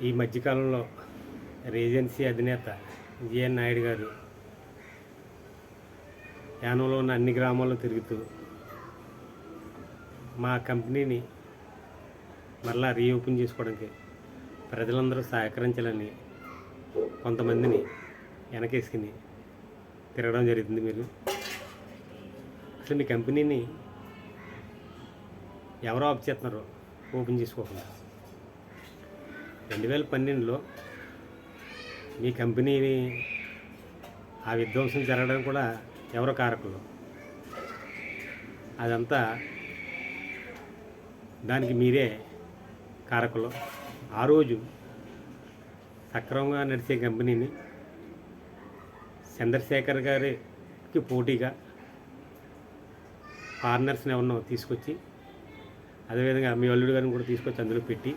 ఈ మధ్యకాలంలో రేజెన్సీ అధినేత జిఎన్ నాయుడు గారు యానంలో ఉన్న అన్ని గ్రామాల్లో తిరుగుతూ మా కంపెనీని మరలా రీఓపెన్ చేసుకోవడానికి ప్రజలందరూ సహకరించాలని కొంతమందిని వెనకేసుకుని తిరగడం జరుగుతుంది మీరు. అసలు మీ కంపెనీని ఎవరో ఆఫ్ చేస్తున్నారు ఓపెన్ చేసుకోకుండా? రెండు వేల పన్నెండులో మీ కంపెనీని ఆ విధ్వంసం జరగడం కూడా ఎవరో కారకులు? అదంతా దానికి మీరే కారకులు. ఆ రోజు సక్రమంగా నడిచే కంపెనీని చంద్రశేఖర్ గారికి పోటీగా పార్ట్నర్స్ని ఎవరినో తీసుకొచ్చి అదేవిధంగా మీ అల్లుడు గారిని కూడా తీసుకొచ్చి అందులో పెట్టి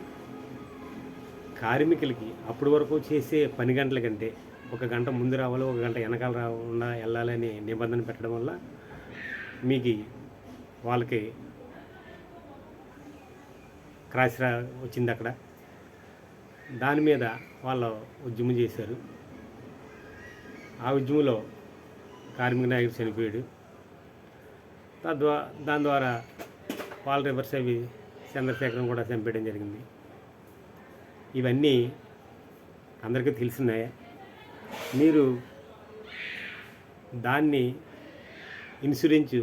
కార్మికులకి అప్పటి వరకు చేసే పని గంటల కంటే ఒక గంట ముందు రావాలి ఒక గంట వెనకాల రాకుండా వెళ్ళాలని నిబంధన పెట్టడం వల్ల మీకు వాళ్ళకి క్రాష్ రా వచ్చింది అక్కడ. దాని మీద వాళ్ళు ఉద్యమం చేశారు. ఆ ఉద్యమంలో కార్మిక నాయకుడు చనిపోయాడు. తద్వా దాని ద్వారా వాళ్ళ రివర్స్ అవి చంద్రశేఖరం కూడా చంపేయడం జరిగింది. ఇవన్నీ అందరికీ తెలిసినాయా. మీరు దాన్ని ఇన్సూరెన్స్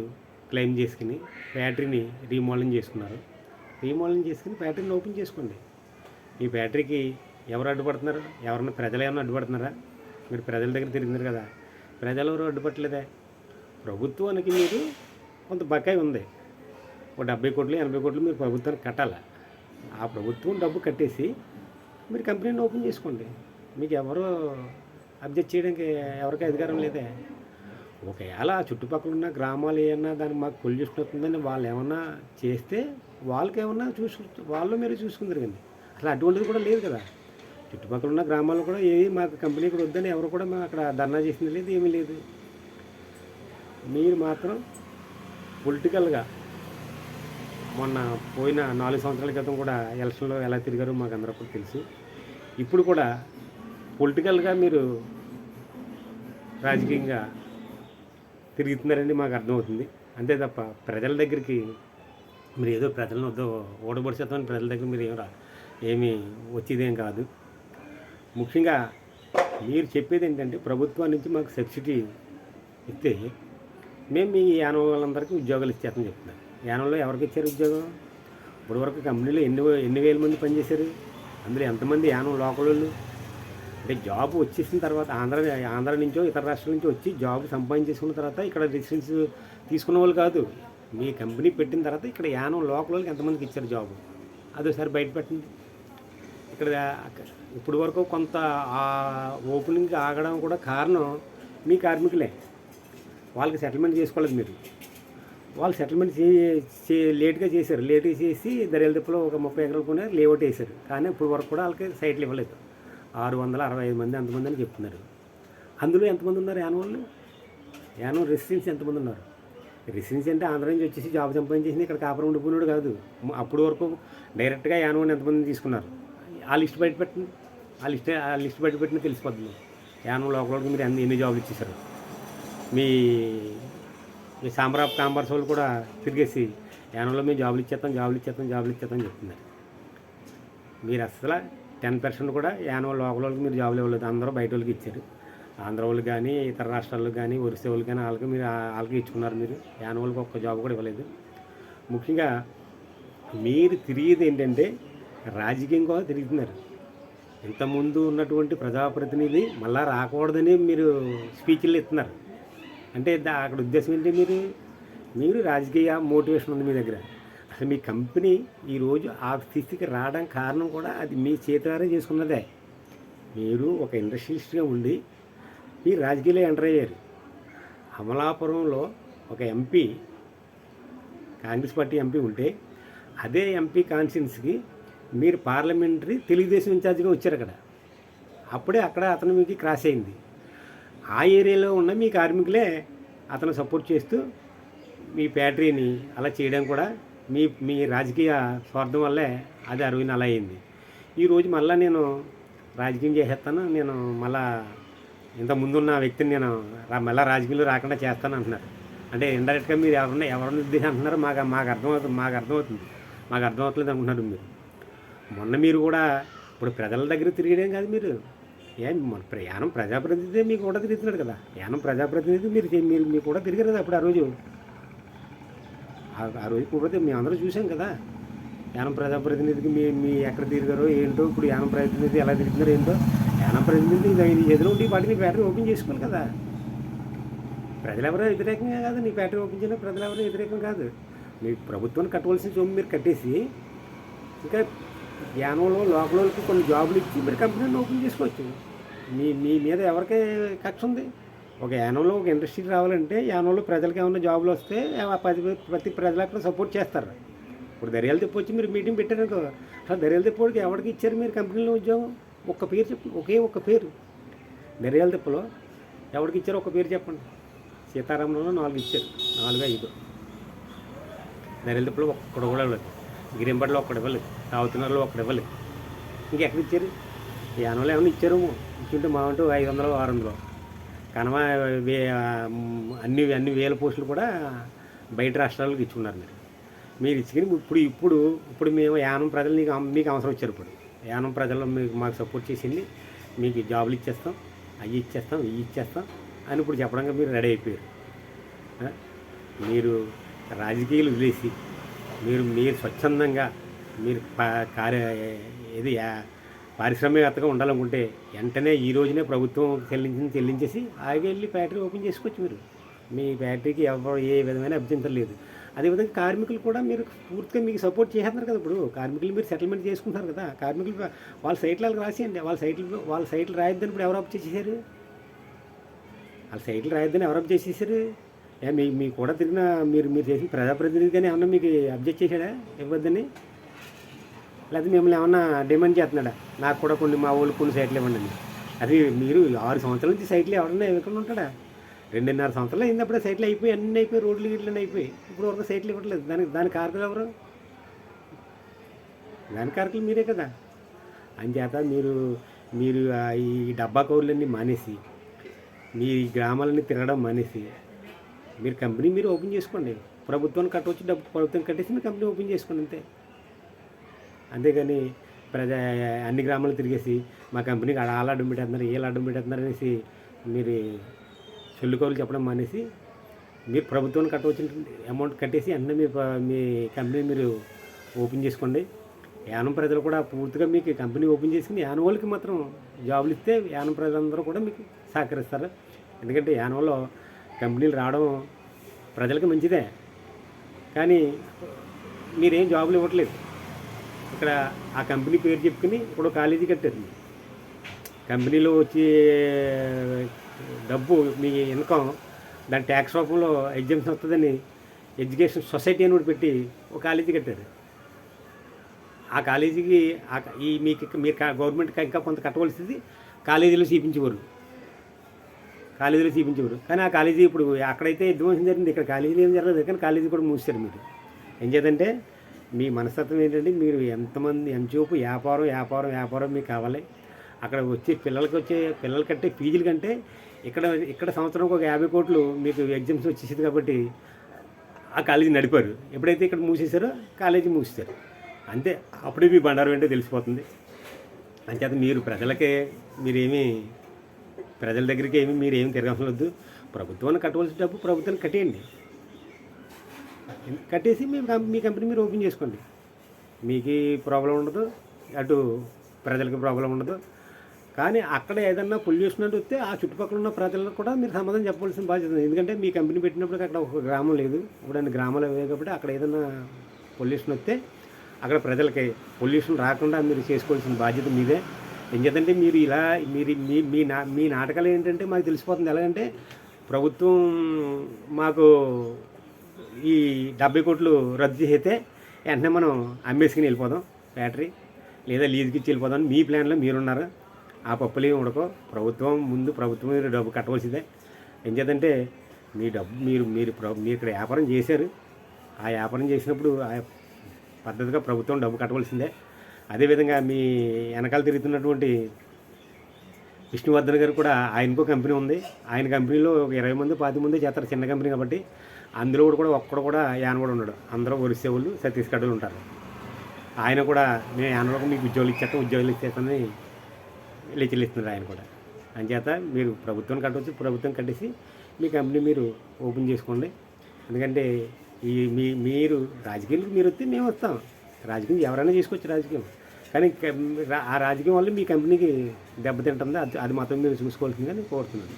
క్లెయిమ్ చేసుకుని ఫ్యాక్టరీని రీమోడలింగ్ చేసుకున్నారు. రీమోడలింగ్ చేసుకుని ఫ్యాక్టరీని ఓపెన్ చేసుకోండి. ఈ ఫ్యాక్టరీకి ఎవరు అడ్డుపడుతున్నారు? ఎవరన్నా ప్రజలు ఏమన్నా అడ్డుపడుతున్నారా? మీరు ప్రజల దగ్గర తిరిగినారు కదా ప్రజలు ఎవరు అడ్డుపట్టలేదే? ప్రభుత్వానికి మీరు కొంత బకాయి ఉంది. ఒక డెబ్బై కోట్లు ఎనభై కోట్లు మీరు ప్రభుత్వానికి కట్టాలి? ఆ ప్రభుత్వం డబ్బు కట్టేసి మీరు కంపెనీని ఓపెన్ చేసుకోండి. మీకు ఎవరు అబ్జెక్ట్ చేయడానికి ఎవరికి అధికారం లేదే. ఒకవేళ చుట్టుపక్కల ఉన్న గ్రామాలు ఏమన్నా దాన్ని మాకు పొల్యూషన్ వస్తుందని వాళ్ళు ఏమన్నా చేస్తే వాళ్ళకి ఏమన్నా చూసు వాళ్ళు మీరు చూసుకుందరు కానీ. అసలు అటువంటిది కూడా లేదు కదా. చుట్టుపక్కల ఉన్న గ్రామాల్లో కూడా ఏది మాకు కంపెనీ కూడా వద్దని ఎవరు కూడా మా అక్కడ ధర్నా చేసింది లేదు ఏమీ లేదు. మీరు మాత్రం పొలిటికల్గా మొన్న పోయిన నాలుగు సంవత్సరాల క్రితం కూడా ఎలక్షన్లో ఎలా తిరిగారో మాకు అందరూ కూడా తెలుసు. ఇప్పుడు కూడా పొలిటికల్గా మీరు రాజకీయంగా తిరుగుతున్నారని మాకు అర్థమవుతుంది. అంతే తప్ప ప్రజల దగ్గరికి మీరు ఏదో ప్రజలను వద్ద ఓడబడిచేద్దామని ప్రజల దగ్గర మీరు ఏమి రా ఏమీ వచ్చేదేం కాదు. ముఖ్యంగా మీరు చెప్పేది ఏంటంటే ప్రభుత్వం నుంచి మాకు సబ్సిడీ ఇస్తే మేము మీ యానం వాళ్ళందరికీ ఉద్యోగాలు ఇచ్చేస్తామని చెప్తున్నాం యానంలో ఎవరికి ఇచ్చారు ఉద్యోగం? ఇప్పుడు వరకు కంపెనీలో ఎన్ని ఎన్ని వేల మంది పనిచేశారు? అందులో ఎంతమంది యానం లోకల్ వాళ్ళు అంటే జాబ్ వచ్చేసిన తర్వాత ఆంధ్ర ఆంధ్ర నుంచో ఇతర రాష్ట్రాల నుంచో వచ్చి జాబ్ సంపాదించేసుకున్న తర్వాత ఇక్కడ రెసిడెన్స్ తీసుకున్న వాళ్ళు కాదు. మీ కంపెనీ పెట్టిన తర్వాత ఇక్కడ యానం లోకల్ వాళ్ళకి ఎంతమందికి ఇచ్చారు జాబ్? అదోసారి బయట పెట్టండి. ఇక్కడ ఇప్పుడు వరకు కొంత ఆ ఓపెనింగ్ ఆగడం కూడా కారణం మీ కార్మికులే. వాళ్ళకి సెటిల్మెంట్ చేసుకోలేదు మీరు. వాళ్ళు సెటిల్మెంట్ చే చే లేట్గా చేశారు. లేట్గా చేసి దర్యాలదిప్పులో ఒక ముప్పై ఎకరాలు కొనే లేఅవుట్ వేశారు. కానీ ఇప్పుడు వరకు కూడా వాళ్ళకి సైట్లు ఇవ్వలేదు. ఆరు వందల అరవై ఐదు మంది అంతమంది అని చెప్తున్నారు. అందులో ఎంతమంది ఉన్నారు యానం వాళ్ళు రెసిడెన్స్ ఎంతమంది ఉన్నారు? రెసిడెన్స్ అంటే ఆంధ్ర నుంచి వచ్చేసి జాబ్ సంపాదించేసి ఇక్కడ కాపురం ఉండిపోయినాడు కాదు. అప్పుడు వరకు డైరెక్ట్గా యానం ఎంతమంది తీసుకున్నారు? ఆ లిస్ట్ బయట పెట్టండి. ఆ లిస్ట్ ఆ లిస్ట్ బయట పెట్టిన తెలిసిపోతుంది. యానం లోపల మీరు ఎన్ని జాబ్లు ఇచ్చేసారు మీ మీ సాంబ్రాబ్ కాంబర్స్ వాళ్ళు కూడా తిరిగేసి యానంలో మేము జాబులు ఇచ్చేస్తాం జాబులు ఇచ్చేస్తాం జాబులు ఇచ్చేస్తాం చెప్తున్నారు. మీరు అసలు టెన్ పర్సెంట్ కూడా యానం లోకల్ వాళ్ళకి మీరు జాబులు ఇవ్వలేదు. అందరూ బయట వాళ్ళకి ఇచ్చారు. ఆంధ్ర వాళ్ళు కానీ ఇతర రాష్ట్రాలకు కానీ ఒరిస్సా వాళ్ళకి కానీ వాళ్ళకి మీరు వాళ్ళకి ఇచ్చుకున్నారు మీరు. యానం వాళ్ళకి ఒక్క జాబ్ కూడా ఇవ్వలేదు. ముఖ్యంగా మీరు తిరిగేది ఏంటంటే రాజకీయం కూడా తిరుగుతున్నారు. ఇంతకుముందు ఉన్నటువంటి ప్రజాప్రతినిధి మళ్ళా రాకూడదని మీరు స్పీచ్లు ఇస్తున్నారు. అంటే అక్కడ ఉద్దేశం ఏంటి మీరు? మీరు రాజకీయ మోటివేషన్ ఉంది మీ దగ్గర. అసలు మీ కంపెనీ ఈరోజు ఆ స్థితికి రావడం కారణం కూడా అది మీ చేతులారే చేసుకున్నదే. మీరు ఒక ఇండస్ట్రియలిస్ట్గా ఉండి మీరు రాజకీయాల్లో ఎంటర్ అయ్యారు. అమలాపురంలో ఒక ఎంపీ కాంగ్రెస్ పార్టీ ఎంపీ ఉంటే అదే ఎంపీ కాన్స్టిట్యున్సీకి మీరు పార్లమెంటరీ తెలుగుదేశం ఇన్ఛార్జిగా వచ్చారు అక్కడ. అప్పుడే అక్కడ అతను మీకు క్రాస్ అయింది. ఆ ఏరియాలో ఉన్న మీ కార్మికులే అతను సపోర్ట్ చేస్తూ మీ ఫ్యాక్టరీని అలా చేయడం కూడా మీ మీ రాజకీయ స్వార్థం వల్లే అది అరవిన అలా అయింది. ఈరోజు మళ్ళీ నేను రాజకీయం చేసేస్తాను. నేను మళ్ళా ఇంత ముందున్న వ్యక్తిని నేను మళ్ళీ రాజకీయంలో రాకుండా చేస్తాను అంటున్నారు. అంటే ఇండైరెక్ట్గా మీరు ఎవరన్నా ఎవరన్నా ఉద్దేశం అంటున్నారో మాకు మాకు అర్థమవుతుంది మాకు అర్థమవుతుంది. మాకు అర్థమవుతుంది అనుకుంటున్నారు మీరు. మొన్న మీరు కూడా ఇప్పుడు ప్రజల దగ్గర తిరిగడం కాదు మీరు. ఏ మన ప్రయాణం ప్రజాప్రతినిధి మీకు కూడా తిరుగుతున్నాడు కదా. యానం ప్రజాప్రతినిధి మీరు మీరు మీకు కూడా తిరిగారు కదా అప్పుడు ఆ రోజు. ఆ- రోజు కూడా మేము అందరూ చూసాం కదా. యానం ప్రజాప్రతినిధికి మీ మీ ఎక్కడ తిరిగారో ఏంటో ఇప్పుడు యానం ప్రతినిధి ఎలా తిరుగుతున్నారో ఏంటో. యానం ప్రతినిధి ఎదురు ఉండి వాటిని నీ బ్యాటరీ ఓపెన్ చేసుకోవాలి కదా. ప్రజలెవరో వ్యతిరేకంగా కాదు నీ బ్యాటరీ ఓపెన్ చేయడం ప్రజలెవరో వ్యతిరేకం కాదు. మీ ప్రభుత్వాన్ని కట్టవలసిన సొమ్ము మీరు కట్టేసి ఇంకా యానంలో లోకల్ వాళ్ళకి కొన్ని జాబులు ఇచ్చి మీరు కంపెనీని ఓపెన్ చేసుకోవచ్చు. మీ మీ మీద ఎవరికి కక్ష ఉంది? ఒక యానంలో ఒక ఇండస్ట్రీ రావాలంటే యానంలో ప్రజలకు ఏమైనా జాబులు వస్తే పది ప్రతి ప్రతి ప్రజలు అక్కడ సపోర్ట్ చేస్తారు. ఇప్పుడు దర్యాలు తిప్పొచ్చి మీరు మీటింగ్ పెట్టారనుకో అసలు దర్యాలు తిప్పడికి ఎవరికి ఇచ్చారు మీరు కంపెనీలో ఉద్యోగం? ఒక్క పేరు చెప్పండి ఒకే ఒక్క పేరు. దర్యాల తిప్పలో ఎవరికి ఇచ్చారు ఒక పేరు చెప్పండి. సీతారామంలో నాలుగు ఇచ్చారు నాలుగు ఐదు. దర్యాల తిప్పలో ఒక్కడు కూడా ఇవ్వలేదు గిరింపట్లో ఒక్కడు ఇవ్వలేదు తావుతున్నలో ఒక్కడు ఇవ్వలేదు. ఇంకెక్కడ ఇచ్చారు? యానంలో ఏమైనా ఇచ్చారు? ఇచ్చుంటే మా అంటూ ఐదు వందలు ఆరు వందలు. కనమ వే అన్ని అన్ని వేల పోస్టులు కూడా బయట రాష్ట్రాలకు ఇచ్చుకున్నారు మీరు. మీరు ఇచ్చుకుని ఇప్పుడు ఇప్పుడు ఇప్పుడు మేము యానం ప్రజలు నీకు మీకు అవసరం వచ్చారు ఇప్పుడు. యానం ప్రజలు మీకు మాకు సపోర్ట్ చేసింది మీకు జాబులు ఇచ్చేస్తాం అవి ఇచ్చేస్తాం ఇవి ఇచ్చేస్తాం అని ఇప్పుడు చెప్పడానికి మీరు రెడీ అయిపోయారు. మీరు రాజకీయాలు వదిలేసి మీరు మీరు స్వచ్ఛందంగా మీరు పా- కార్య ఏది పారిశ్రామికవేత్తగా ఉండాలనుకుంటే వెంటనే ఈ రోజునే ప్రభుత్వం చెల్లించింది చెల్లించేసి ఆగి వెళ్ళి ఫ్యాక్టరీ ఓపెన్ చేసుకోవచ్చు మీరు. మీ ఫ్యాక్టరీకి ఎవరు ఏ విధమైన అభ్యంతరం లేదు. అదేవిధంగా కార్మికులు కూడా మీరు పూర్తిగా మీకు సపోర్ట్ చేస్తున్నారు కదా ఇప్పుడు. కార్మికులు మీరు సెటిల్మెంట్ చేసుకుంటున్నారు కదా. కార్మికులు వాళ్ళ సైట్లు వాళ్ళకి రాసేయండి. వాళ్ళ సైట్లు వాళ్ళ సైట్లు రాయొద్దని ఇప్పుడు ఎవరు అప్ చేసేసారు వాళ్ళ సైట్లు రాయొద్దని ఎవరు అప్ చేసేసారు ఏ మీ మీ కూడా తిరిగిన మీరు మీరు చేసిన ప్రజాప్రతినిధి కానీ ఏమన్నా మీకు అబ్జెక్ట్ చేశాడా? ఇవ్వద్దని? లేకపోతే మిమ్మల్ని ఏమన్నా డిమాండ్ చేస్తున్నాడా? నాకు కూడా కొన్ని మా ఊళ్ళు కొన్ని సైట్లు ఇవ్వండి అది మీరు ఆరు సంవత్సరాల నుంచి సైట్లు ఎవరన్నా ఇవ్వకుండా ఉంటాడా? రెండున్నర సంవత్సరాలు అయింది అప్పుడే సైట్లు అయిపోయి అన్నీ అయిపోయి రోడ్లు గిట్లు అయిపోయి. ఇప్పుడు వరకు సైట్లు ఇవ్వట్లేదు. దానికి దాని కారకులు ఎవరు? దాని కారకులు మీరే కదా. అంచేత మీరు మీరు ఈ డబ్బా కౌర్లన్నీ మానేసి మీ గ్రామాలన్నీ తిరగడం మానేసి మీరు కంపెనీ మీరు ఓపెన్ చేసుకోండి. ప్రభుత్వాన్ని కట్టవచ్చు డబ్బు ప్రభుత్వం కట్టేసి మీరు కంపెనీ ఓపెన్ చేసుకోండి అంతే. అంతేగాని ప్రజా అన్ని గ్రామాలు తిరిగేసి మా కంపెనీకి ఆడ వాళ్ళు అడ్డం పెట్టేస్తున్నారు వీళ్ళు అడ్డం పెట్టేస్తున్నారు అనేసి మీరు చెల్లుకోలు చెప్పడం మానేసి మీరు ప్రభుత్వం కట్టవచ్చిన అమౌంట్ కట్టేసి అన్నీ మీ ప- మీ కంపెనీ మీరు ఓపెన్ చేసుకోండి. యానం ప్రజలు కూడా పూర్తిగా మీకు కంపెనీ ఓపెన్ చేసుకుని యానం వాళ్ళకి మాత్రం జాబులు ఇస్తే యానం ప్రజలందరూ కూడా మీకు సహకరిస్తారు. ఎందుకంటే యానంలో కంపెనీలు రావడం ప్రజలకు మంచిదే. కానీ మీరేం జాబులు ఇవ్వట్లేదు. ఇక్కడ ఆ కంపెనీ పేరు చెప్పుకుని ఇప్పుడు కాలేజీ కట్టారు కంపెనీలో వచ్చే డబ్బు మీ ఇన్కమ్ దాని ట్యాక్స్ రూపంలో ఎగ్జామ్స్ వస్తుందని ఎడ్యుకేషన్ సొసైటీ అని పెట్టి ఒక కాలేజీ కట్టారు. ఆ కాలేజీకి ఈ మీకు మీరు గవర్నమెంట్కి ఇంకా కొంత కట్టవలసింది కాలేజీలో చూపించేవారు కాలేజీలో చూపించేవారు కానీ ఆ కాలేజీ ఇప్పుడు అక్కడైతే విధ్వంసం జరిగింది. ఇక్కడ కాలేజీలో ఏం జరగలేదు. కానీ కాలేజీ కూడా మూసారు మీరు. ఏం చేద్దంటే మీ మనస్తత్వం ఏంటంటే మీరు ఎంతమంది ఎంతసేపు వ్యాపారం వ్యాపారం వ్యాపారం మీకు కావాలి. అక్కడ వచ్చే పిల్లలకి వచ్చే పిల్లలు కట్టే ఫీజుల కంటే ఇక్కడ ఇక్కడ సంవత్సరంకి ఒక యాభై కోట్లు మీకు ఎగ్జామ్స్ వచ్చేసింది కాబట్టి ఆ కాలేజీ నడిపారు. ఎప్పుడైతే ఇక్కడ మూసేశారో కాలేజీ మూసేశారు. అంతే. అప్పుడే మీ బండారం ఏంటో తెలిసిపోతుంది. అంచేత మీరు ప్రజలకే మీరేమీ ప్రజల దగ్గరికి ఏమి మీరు ఏమి తిరగవలసిన వద్దు ప్రభుత్వాన్ని కట్టవలసిన డబ్బు ప్రభుత్వాన్ని కట్టేయండి. కట్టేసి మీ కం- మీ కంపెనీ మీరు ఓపెన్ చేసుకోండి. మీకు ప్రాబ్లం ఉండదు అటు ప్రజలకి ప్రాబ్లం ఉండదు. కానీ అక్కడ ఏదన్నా పొల్యూషన్ అంటే వస్తే ఆ చుట్టుపక్కల ఉన్న ప్రజలకు కూడా మీరు సమాధానం చెప్పవలసిన బాధ్యత ఉంది. ఎందుకంటే మీ కంపెనీ పెట్టినప్పుడు అక్కడ ఒక గ్రామం లేదు. ఇప్పుడు అన్ని గ్రామాలు అయ్యాయి కాబట్టి అక్కడ ఏదన్నా పొల్యూషన్ వస్తే అక్కడ ప్రజలకి పొల్యూషన్ రాకుండా మీరు చేసుకోవాల్సిన బాధ్యత మీదే. ఎందుకంటే మీరు ఇలా మీరు మీ మీ నా మీ నాటకాలు ఏంటంటే మాకు తెలిసిపోతుంది. ఎలాగంటే ప్రభుత్వం మాకు ఈ డెబ్బై కోట్లు రద్దు చేస్తే వెంటనే మనం అమ్మేసుకుని వెళ్ళిపోదాం బ్యాటరీ లేదా లీజుకి ఇచ్చి వెళ్ళిపోదాం మీ ప్లాన్లో మీరున్నారు. ఆ పప్పులు ఏమి ఉడకో ప్రభుత్వం ముందు ప్రభుత్వం డబ్బు కట్టవలసిందే. ఏం చేద్దంటే మీ డబ్బు మీరు మీరు మీరు ఇక్కడ వ్యాపారం చేశారు. ఆ వ్యాపారం చేసినప్పుడు ఆ పద్ధతిగా ప్రభుత్వం డబ్బు కట్టవలసిందే. అదేవిధంగా మీ వెనకాల తిరుగుతున్నటువంటి విష్ణువర్ధన్ గారు కూడా ఆయనకు కంపెనీ ఉంది. ఆయన కంపెనీలో ఒక ఇరవై మంది పాతి మంది చేస్తారు చిన్న కంపెనీ కాబట్టి అందులో కూడా ఒక్కడు కూడా యాన కూడా ఉన్నాడు అందరూ ఒరిస్సే వాళ్ళు ఛత్తీస్గఢ్లో ఉంటారు. ఆయన కూడా మేము కూడా మీకు ఉద్యోగాలు ఇచ్చేస్తాం ఉద్యోగాలు ఇచ్చేస్తామని లెచ్చలిస్తున్నారు ఆయన కూడా. అంచేత మీరు ప్రభుత్వం కట్టవచ్చు ప్రభుత్వం కట్టేసి మీ కంపెనీ మీరు ఓపెన్ చేసుకోండి. ఎందుకంటే ఈ మీ మీరు రాజకీయాలకు మీరు వస్తే మేము వస్తాం. రాజకీయం ఎవరైనా చేసుకోవచ్చు రాజకీయం. కానీ ఆ రాజకీయం వల్ల మీ కంపెనీకి దెబ్బతింటుంది. అది అది మాత్రం మీరు చూసుకోవాల్సిందని కోరుతున్నాను.